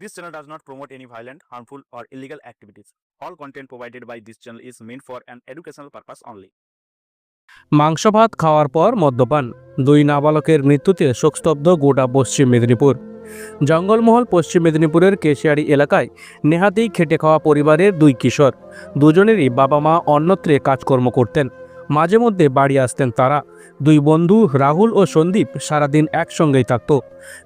This channel does not promote any violent, harmful, or illegal activities. All content provided by this channel is meant for an educational purpose only. মাংস ভাত খাওয়ার পর মদ্যপান দুই নাবালকের মৃত্যুতে শোকস্তব্ধ গোটা পশ্চিম মেদিনীপুর জঙ্গলমহল পশ্চিম মেদিনীপুরের কেশিয়ারি এলাকায় নেহাতেই খেটে খাওয়া পরিবারের দুই কিশোর দুজনেরই বাবা মা অন্যত্রে কাজকর্ম করতেন মাঝে মধ্যে বাড়ি আসতেন তারা দুই বন্ধু রাহুল ও সন্দীপ সারাদিন একসঙ্গেই থাকত।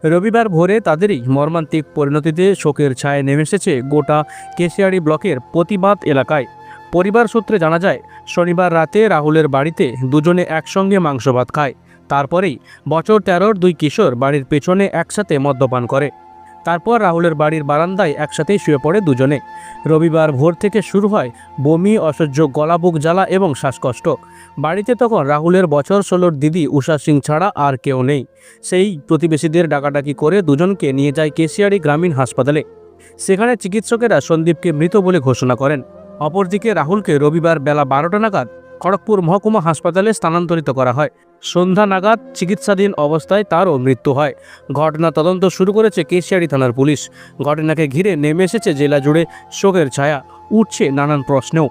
রবিবার ভোরে তাদেরই মর্মান্তিক পরিণতিতে শোকের ছায় নেমে এসেছে গোটা কেশিয়ারি ব্লকের প্রতিবাদ এলাকায়। পরিবার সূত্রে জানা যায়, শনিবার রাতে রাহুলের বাড়িতে দুজনে একসঙ্গে মাংস ভাত খায়। তারপরেই বছর তেরোর দুই কিশোর বাড়ির পেছনে একসাথে মদ্যপান করে। তারপর রাহুলের বাড়ির বারান্দায় একসাথেই শুয়ে পড়ে দুজনে। রবিবার ভোর থেকে শুরু হয় বমি, অসহ্য গলা বুক জ্বালা এবং শ্বাসকষ্ট। বাড়িতে তখন রাহুলের বছর ষোলোর দিদি উষা সিং ছাড়া আর কেউ নেই। সেই প্রতিবেশীদের ডাকাডাকি করে দুজনকে নিয়ে যায় কেশিয়ারি গ্রামীণ হাসপাতালে। সেখানে চিকিৎসকেরা সন্দীপকে মৃত বলে ঘোষণা করেন। অপরদিকে রাহুলকে রবিবার বেলা বারোটা নাগাদ খড়গপুর মহকুমা হাসপাতালে স্থানান্তরিত করা হয়। সন্ধ্যা নাগাদ চিকিৎসাধীন অবস্থায় তারও মৃত্যু হয়। ঘটনা তদন্ত শুরু করেছে কেশিয়ারি থানার পুলিশ। ঘটনাকে ঘিরে নেমে এসেছে জেলা জুড়ে শোকের ছায়া, উঠছে নানান প্রশ্নেও।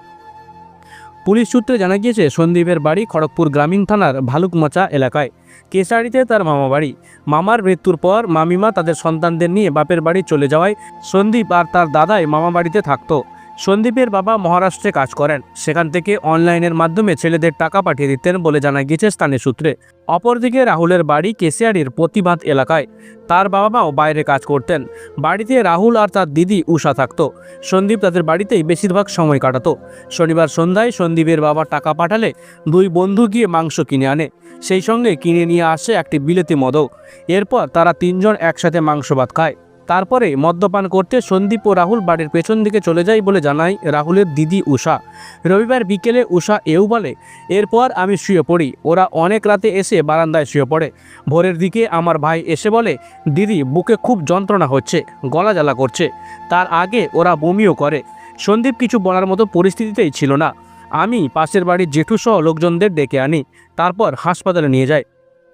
পুলিশ সূত্রে জানা গিয়েছে, সন্দীপের বাড়ি খড়গপুর গ্রামীণ থানার ভালুকমাচা এলাকায়। কেশারিতে তার মামা বাড়ি। মামার মৃত্যুর পর মামিমা তাদের সন্তানদের নিয়ে বাপের বাড়ি চলে যাওয়ায় সন্দীপ আর তার দাদাই মামা বাড়িতে থাকতো। সন্দীপের বাবা মহারাষ্ট্রে কাজ করেন। সেখান থেকে অনলাইনের মাধ্যমে ছেলেদের টাকা পাঠিয়ে দিতেন বলে জানা গিয়েছে স্থানীয় সূত্রে। অপরদিকে রাহুলের বাড়ি কেশিয়ারির প্রতিবাদ এলাকায়। তার বাবা মাও বাইরে কাজ করতেন। বাড়িতে রাহুল আর তার দিদি উষা থাকত। সন্দীপ তাদের বাড়িতেই বেশিরভাগ সময় কাটাতো। শনিবার সন্ধ্যায় সন্দীপের বাবা টাকা পাঠালে দুই বন্ধু গিয়ে মাংস কিনে আনে। সেই সঙ্গে কিনে নিয়ে আসে একটি বিলেতি মদও। এরপর তারা তিনজন একসাথে মাংস ভাত খায়। তারপরে মদ্যপান করতে সন্দীপ ও রাহুল বাড়ির পেছন দিকে চলে যায় বলে জানায় রাহুলের দিদি উষা। রবিবার বিকেলে উষা এও বলে, এরপর আমি শুয়ে পড়ি। ওরা অনেক রাতে এসে বারান্দায় শুয়ে পড়ে। ভোরের দিকে আমার ভাই এসে বলে, দিদি, বুকে খুব যন্ত্রণা হচ্ছে, গলা জ্বালা করছে। তার আগে ওরা বমিও করে। সন্দীপ কিছু বলার মতো পরিস্থিতিতেই ছিল না। আমি পাশের বাড়ির জেঠুসহ লোকজনদের ডেকে আনি। তারপর হাসপাতালে নিয়ে যাই।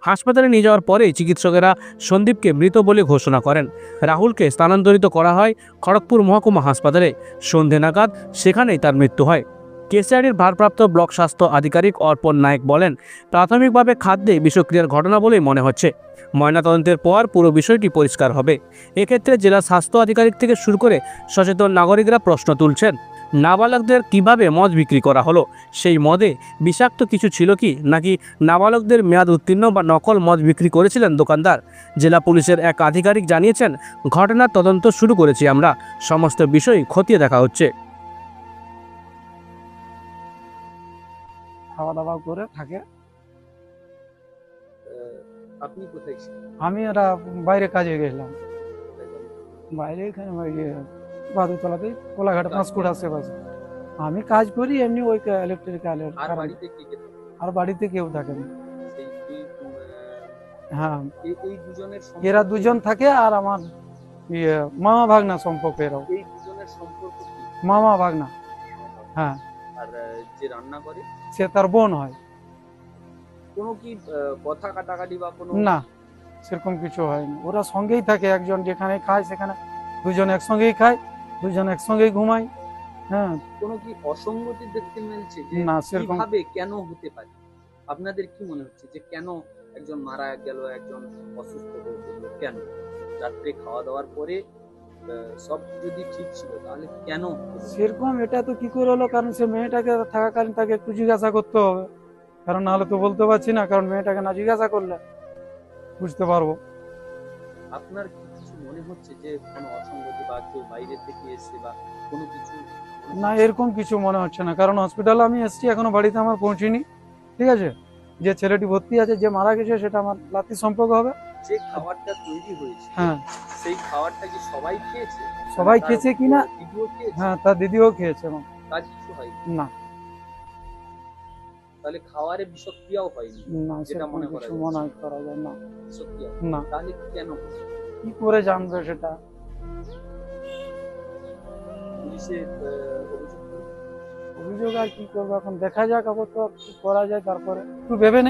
হাসপাতালে নিয়ে যাওয়ার পরেই চিকিৎসকেরা সন্দীপকে মৃত বলে ঘোষণা করেন। রাহুলকে স্থানান্তরিত করা হয় খড়গপুর মহকুমা হাসপাতালে। সন্ধে নাগাদ সেখানেই তার মৃত্যু হয়। কেসিআরির ভারপ্রাপ্ত ব্লক স্বাস্থ্য আধিকারিক অর্পণ নায়েক বলেন, প্রাথমিকভাবে খাদ্যে বিষক্রিয়ার ঘটনা বলেই মনে হচ্ছে। ময়নাতদন্তের পর পুরো বিষয়টি পরিষ্কার হবে। এক্ষেত্রে জেলা স্বাস্থ্য আধিকারিক থেকে শুরু করে সচেতন নাগরিকরা প্রশ্ন তুলছেন। নাবালকদের কীভাবে মদ বিক্রি করা হলো? সেই মদে বিষাক্ত কিছু ছিল কি? নাকি নাবালকদের মেয়াদ উত্তীর্ণ বা নকল মদ বিক্রি করেছিলেন দোকানদার? জেলা পুলিশের এক আধিকারিক জানিয়েছেন ঘটনার তদন্ত শুরু করেছি আমরা। সমস্ত বিষয় খতিয়ে দেখা হচ্ছে। খাওয়া দাওয়া করে থাকে। আপনি কোথায় আমি ওরা বাইরে কাজে গেছিলাম। বাইরে এখানে ওই বাদুতলাতে কোলাঘাট পাঁচকুট আশেপাশে আমি কাজ করি এমনি ওই ইলেকট্রিক্যালের আর বাড়িতে কেউ থাকে না। হ্যাঁ। এরা দুজন থাকে আর আমার ইয়ে মামা ভাগনা সম্পর্ক এরাও। মামা ভাগনা। হ্যাঁ। আর যে রান্না করে? সে তার বোন হয়। কোনো কি কথা কাটাকাটি বা কোনো না সেরকম কিছু হয়নি। ওরা সঙ্গেই থাকে একজন যেখানে খায় সেখানে দুজন একসঙ্গেই খায়। দুজন একসঙ্গেই ঘুমাই হ্যাঁ। কোনো কি অসঙ্গতি দেখতে মিলছে যে না সেরকম কীভাবে কেন হতে পারে? আপনাদের কি মনে হচ্ছে যে কেন একজন মারা গেল একজন অসুস্থ হয়ে পড়ল? কেন? রাত্রে খাওয়া দাওয়ার পরে সব যদি ঠিক ছিল তাহলে কেন সেরকম এটা তো কি করে হলো? কারণ সে মেয়েটাকে থাকাকালীন তাকে একটু জিজ্ঞাসা করতে হবে। কারণ নাহলে তো বলতে পারছি না কারণ মেয়েটাকে না জিজ্ঞাসা করলে বুঝতে পারব। আপনার কি মনে হচ্ছে যে কোনো অসঙ্গতি বা কেউ বাইরে থেকে এসে বা কোনো কিছু মনে না এরকম কিছু মনে হচ্ছে না। কারণ হসপিটালে আমি এসেছি এখনও বাড়িতে আমার পৌঁছিনি। ঠিক আছে? যে ছেলেটি ভর্তি আছে যে মারা গেছে সেটা আমার লাতি সম্পর্ক হবে। যে খাবারটা তৈরি হয়েছে হ্যাঁ। সেই খাবারটা কি সবাই খেয়েছে? সবাই তার খেয়েছে কিনা দিদিও খেয়েছে? হ্যাঁ তার দিদিও খেয়েছে আমার। কাজ কিছু হয় না। তাহলে খাওয়ারে বিষক্রিয়াও হয়নি? না সেটা মনে করা মনে করা যায় না। বিষক্রিয়া? না। তাহলে কেন? কি করে জানবে সেটা? অভিযোগ আর কি করব? এখন দেখা যাক আপাতত কি করা যায় তারপরে। একটু ভেবে নে।